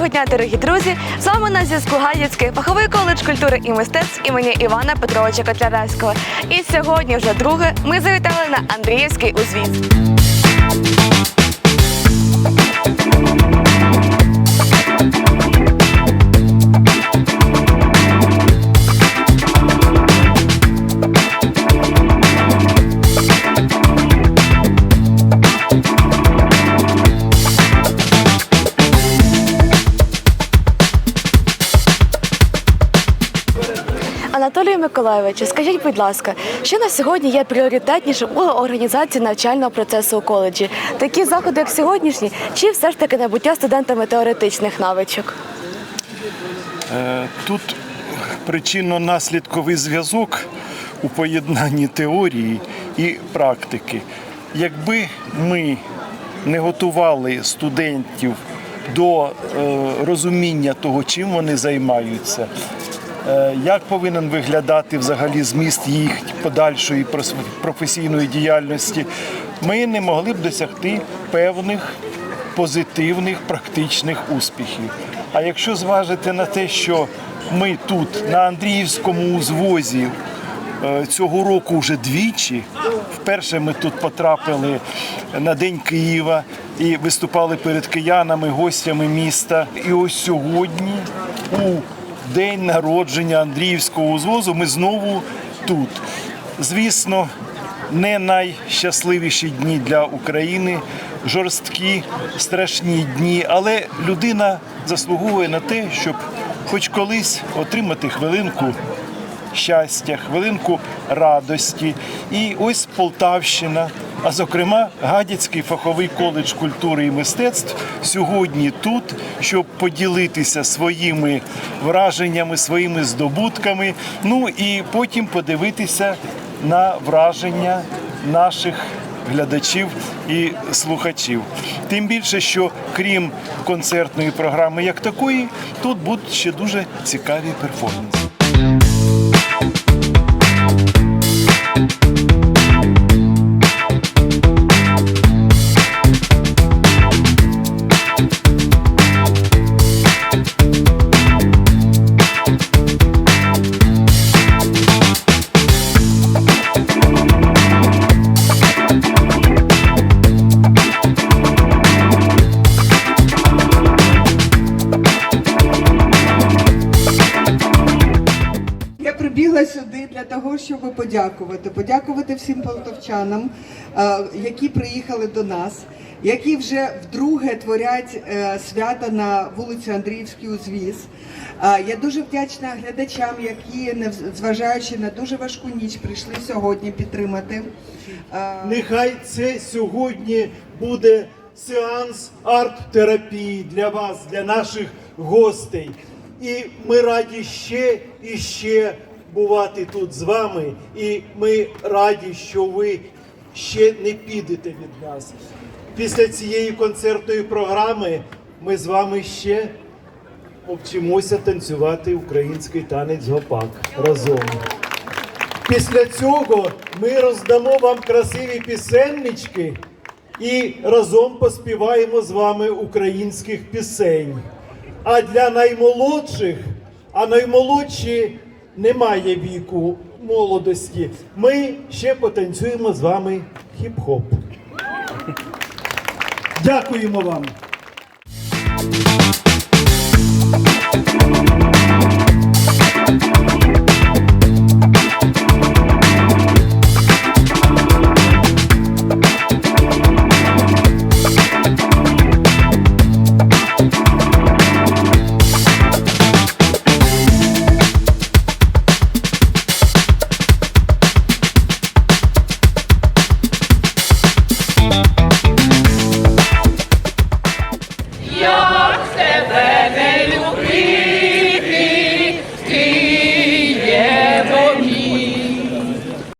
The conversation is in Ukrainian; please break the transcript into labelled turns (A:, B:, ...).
A: Доброго дня, дорогі друзі! З вами на зв'язку Гадяцький фаховий коледж культури і мистецтв імені Івана Петровича Котляревського. І сьогодні вже друге ми завітали на Андріївський узвіз. Анатолію Миколайовичу, скажіть, будь ласка, що на сьогодні є пріоритетнішим у організації навчального процесу у коледжі? Такі заходи, як сьогоднішні, чи все ж таки набуття студентами теоретичних навичок?
B: Е, Тут причинно-наслідковий зв'язок у поєднанні теорії і практики. Якби ми не готували студентів до е, розуміння того, чим вони займаються, як повинен виглядати взагалі зміст їх подальшої професійної діяльності, ми не могли б досягти певних позитивних практичних успіхів. А якщо зважити на те, що ми тут на Андріївському узвозі е, цього року вже двічі, вперше ми тут потрапили на День Києва і виступали перед киянами, гостями міста. І ось сьогодні, у день народження Андріївського узвозу, ми знову тут. Звісно, не найщасливіші дні для України, жорсткі, страшні дні, але людина заслуговує на те, щоб хоч колись отримати хвилинку щастя, хвилинку радості. І ось Полтавщина, а зокрема Гадяцький фаховий коледж культури і мистецтв сьогодні тут, щоб поділитися своїми враженнями, своїми здобутками. Ну і потім подивитися на враження наших глядачів і слухачів. Тим більше, що крім концертної програми як такої, тут будуть ще дуже цікаві перформанси.
C: Того, щоб подякувати. Подякувати всім полтавчанам, е, які приїхали до нас, які вже вдруге творять е, свята на вулиці Андріївський узвіз. Е, Я дуже вдячна глядачам, які, незважаючи на дуже важку ніч, прийшли сьогодні підтримати.
D: Нехай це сьогодні буде сеанс арт-терапії для вас, для наших гостей. І ми раді ще і ще бувати тут з вами. І ми раді, що ви ще не підете від нас. Після цієї концертної програми ми з вами ще повчимося танцювати український танець гопак разом. Після цього ми роздамо вам красиві пісеннички і разом поспіваємо з вами українських пісень. А для наймолодших, а наймолодші немає віку молодості, ми ще потанцюємо з вами хіп-хоп. Дякуємо вам. your seven.